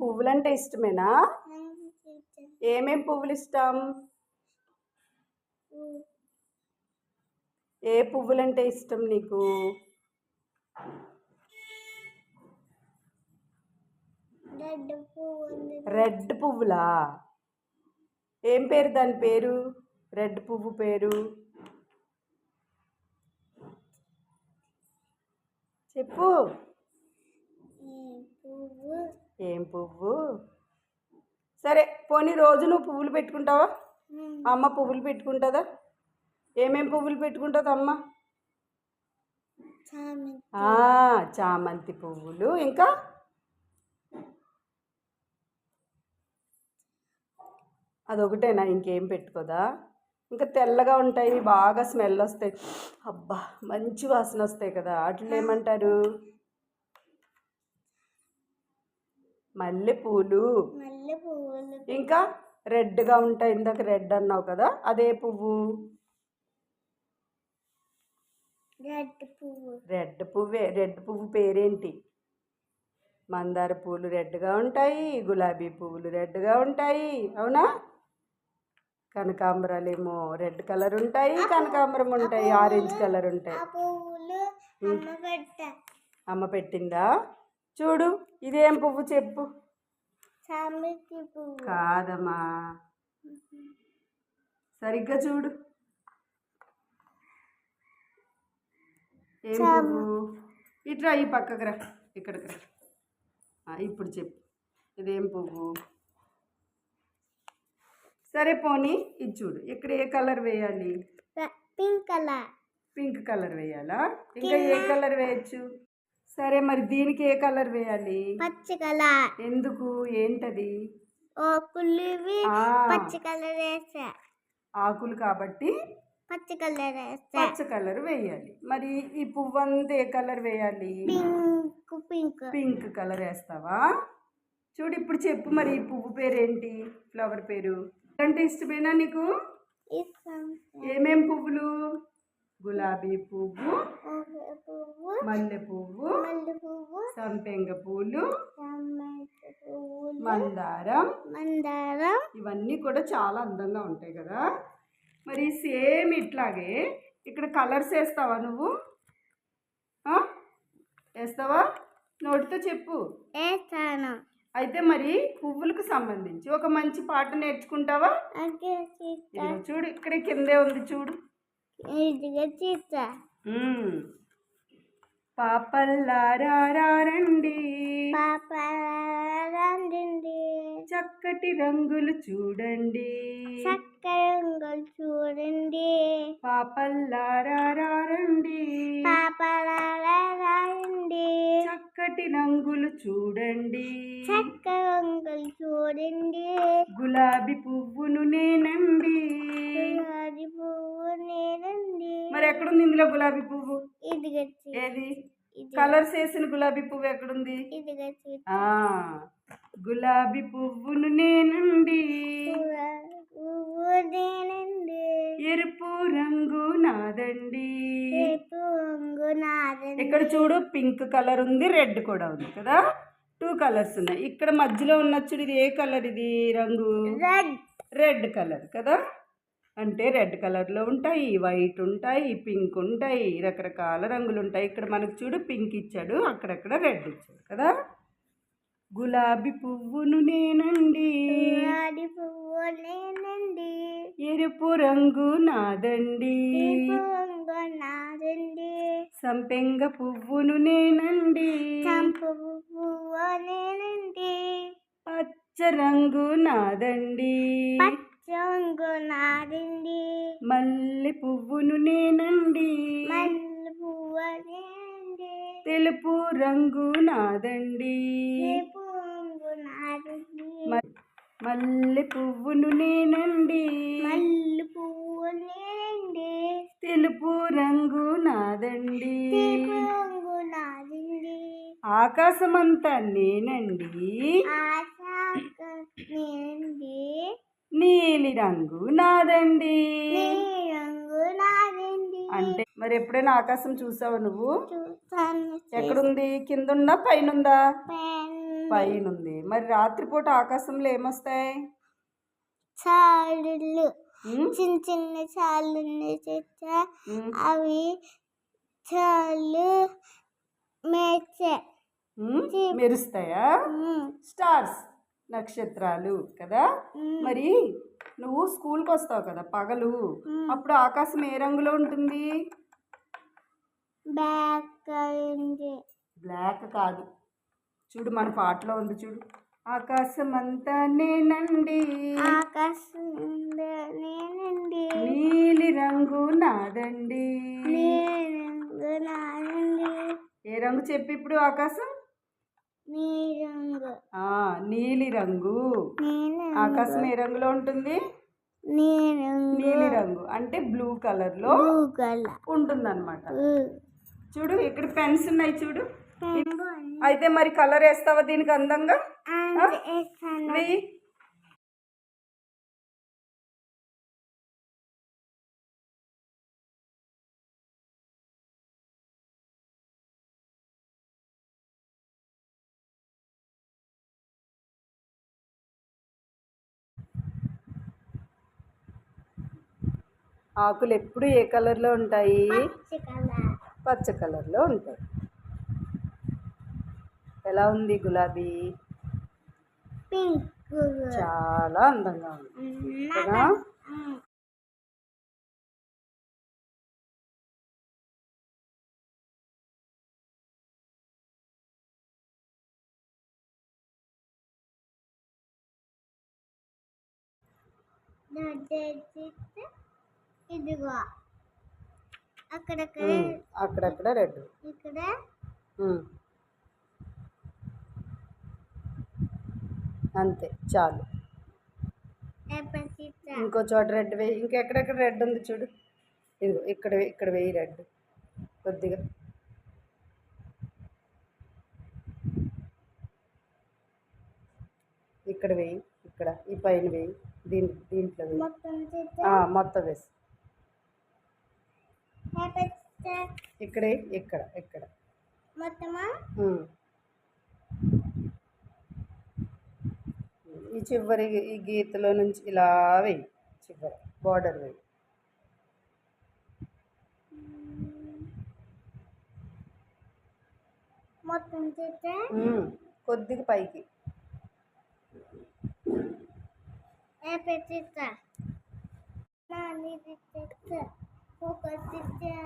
పువ్వులంటే ఇష్టమేనా? ఏమేం పువ్వులు ఇష్టం ఏ పువ్వులంటే ఇష్టం నీకు? రెడ్ పువ్వులా? ఏం పేరు దాని పేరు? రెడ్ పువ్వు పేరు? చెప్పు. ఏం పువ్వు? సరే పోనీ రోజు నువ్వు పువ్వులు పెట్టుకుంటావా? అమ్మ పువ్వులు పెట్టుకుంటుందా? ఏమేం పువ్వులు పెట్టుకుంటుంది అమ్మ చామంతి పువ్వులు. ఇంకా? అదొకటేనా? ఇంకేం పెట్టుకోదా? ఇంకా తెల్లగా ఉంటాయి బాగా స్మెల్ వస్తాయి. అబ్బా మంచి వాసన వస్తాయి కదా. వాటిలో ఏమంటారు మల్లె పూలు మల్లె పువ్వులు ఇంకా రెడ్గా ఉంటాయి ఇందాక రెడ్ అన్నావు కదా అదే పువ్వు. రెడ్ పువ్వు. రెడ్ పువ్వే రెడ్ పువ్వు పేరేంటి? మందార పూలు రెడ్గా ఉంటాయి గులాబీ పువ్వులు రెడ్గా ఉంటాయి అవునా? కనకాంబరాలు ఏమో రెడ్ కలర్ ఉంటాయి కనకాంబరం ఉంటాయి ఆరెంజ్ కలర్ ఉంటాయి. అమ్మ పెట్టిందా? చూడు ఇదేం పువ్వు చెప్పు. చామంతి పువ్వు. కాదమ్మా. సరిగ్గా చూడు. ఏం పువ్వు? ఇట్రా ఈ పక్కకు రా ఇక్కడికి రా. ఇప్పుడు చెప్పు. ఇదేం పువ్వు? సరే పోనీ ఇది చూడు. ఇక్కడ ఏ కలర్ వేయాలి? Pink colour. పింక్ కలర్ వేయాలా? ఇంకా ఏ కలర్ వేయచ్చు? సరే మరి దీనికి ఏ కలర్ వేయాలి? పచ్చ కలర్. ఎందుకు? ఏంటది? ఓ కుళ్ళివి ఆ, పచ్చ కలర్ వేసా. ఆకులు కాబట్టి పచ్చ కలర్ వేసా. పచ్చ కలర్ వేయాలి. మరి ఈ పువ్వు అంతా ఏ కలర్ వేయాలి? Pink pink. పింక్ కలర్ వేస్తావా? చూడు ఇప్పుడు చెప్పు మరి ఈ పువ్వు పేరు ఏంటి ఫ్లవర్ పేరు. అంటే ఇష్టమేనా నీకు? ఏమేం పువ్వులు? గులాబీ పువ్వు పువ్వు మల్లె పువ్వు మల్లె పువ్వు సంపెంగ పూలు మందారం. మందారం. ఇవన్నీ కూడా చాలా అందంగా ఉంటాయి కదా. మరి సేమ్ ఇట్లాగే ఇక్కడ కలర్స్ వేస్తావా నువ్వు? వేస్తావా? నోటితో చెప్పు. వేస్తాను. అయితే మరి పువ్వులకు సంబంధించి ఒక మంచి పాట నేర్చుకుంటావా? చూడు ఇక్కడ కిందే ఉంది చూడు. చీత మ్మ్. పాపల్లారారండి. పాప రండి చక్కటి రంగులు చూడండి. చక్కర రంగులు చూడండి పాపల్లారారండి. పాప రండి చక్కటి రంగులు చూడండి. చక్కర రంగులు చూడండి. గులాబీ పువ్వును నేనండి. గులాబీ పువ్వు నేనండి. మరి ఎక్కడుంది ఇందులో గులాబీ పువ్వు? ఏది? కలర్స్ వేసిన గులాబీ పువ్వు ఎక్కడుంది? గులాబీ పువ్వును నేనండి ఎరుపు రంగు నాదండి. రేపు రంగు నాదండి. ఇక్కడ చూడు పింక్ కలర్ ఉంది రెడ్ కూడా ఉంది కదా? టూ కలర్స్ ఉన్నాయి. ఇక్కడ మధ్యలో ఉన్న చూడు ఇది ఏ కలర్ ఇది రంగు? రెడ్. రెడ్ కలర్ కదా? అంటే రెడ్ కలర్లో ఉంటాయి వైట్ ఉంటాయి పింక్ ఉంటాయి రకరకాల రంగులు ఉంటాయి ఇక్కడ మనకు చూడు పింక్ ఇచ్చాడు అక్కడక్కడ రెడ్ ఇచ్చాడు కదా? గులాబీ పువ్వును నేనండి. నేనండి. ఎరుపు రంగు నాదండి. నాదండి. సంపెంగ పువ్వును నేనండి. పువ్వు నేనండి. పచ్చ రంగు నాదండి. నాదండి మల్లె పువ్వును నేనండి. మల్లె పువ్వు నేనండి తెలుపు రంగు నాదండి. రేపు రంగు నాదండి. మల్లె పువ్వును నేనండి. మల్లె పువ్వు నేనండి తెలుపు రంగు నాదండి. రేపు రంగు నాదండి. ఆకాశమంతా నేనండి. ఆశ నేనండి. నీలి రంగు నాదండి. అంటే మరి ఎప్పుడైనా ఆకాశం చూసావా నువ్వు? చూసాను. ఎక్కడుంది? కింద ఉందా పైన ఉందా పెన్ ఉంది మరి రాత్రిపూట ఆకాశంలో ఏమొస్తాయి? చాలులు ఉమ్, చిన్న చిన్న చాలు అవి చాలు మెరుస్తాయా? స్టార్స్. నక్షత్రాలు కదా? మరి నువ్వు స్కూల్కి వస్తావు కదా పగలు. అప్పుడు ఆకాశం ఏ రంగులో ఉంటుంది? బ్లాక్ కాదు. చూడు మన పాటలో ఉంది చూడు. ఆకాశం అంతా నేనండి. ఆకాశం నేనండి నీలి రంగు నాదండి. ఏ రంగు చెప్పి ఇప్పుడు ఆకాశం? నీలి రంగు. ఆకాశం ఏ రంగులో ఉంటుంది? నీలి రంగు. అంటే బ్లూ కలర్లో గూగల్ ఉంటుందన్నమాట. చూడు ఇక్కడ పెన్స్ ఉన్నాయి చూడు. అయితే మరి కలర్ వేస్తావా దీనికి అందంగా? ఆకులు ఎప్పుడు ఏ కలర్లో ఉంటాయి? పచ్చ కలర్లో ఉంటాయి. ఎలా ఉంది గులాబీ? పింక్. చాలా అందంగా ఉంది. కదా? ఇదిగో. అక్కడక్కడ రెడ్. ఇక్కడ. అంతే చాలు. ఇంకో చోట రెడ్ వేయి. ఇంకెక్కడెక్కడ రెడ్ ఉంది చూడు. ఇదిగో ఇక్కడ ఇక్కడ వేయి రెడ్. కొద్దిగా. ఇక్కడ వేయి ఇక్కడ. ఈ పైన వేయి. దీని దీంట్లో మొత్తం వేసి. ఇక్కడే ఇక్కడ ఇక్కడ. ఈ చివరి ఈ గీతలో నుంచి ఇలా వేయి చివరి బార్డర్ వేయి మొత్తం. కొద్దిగా పైకి. ఎప్పటిక Mau 见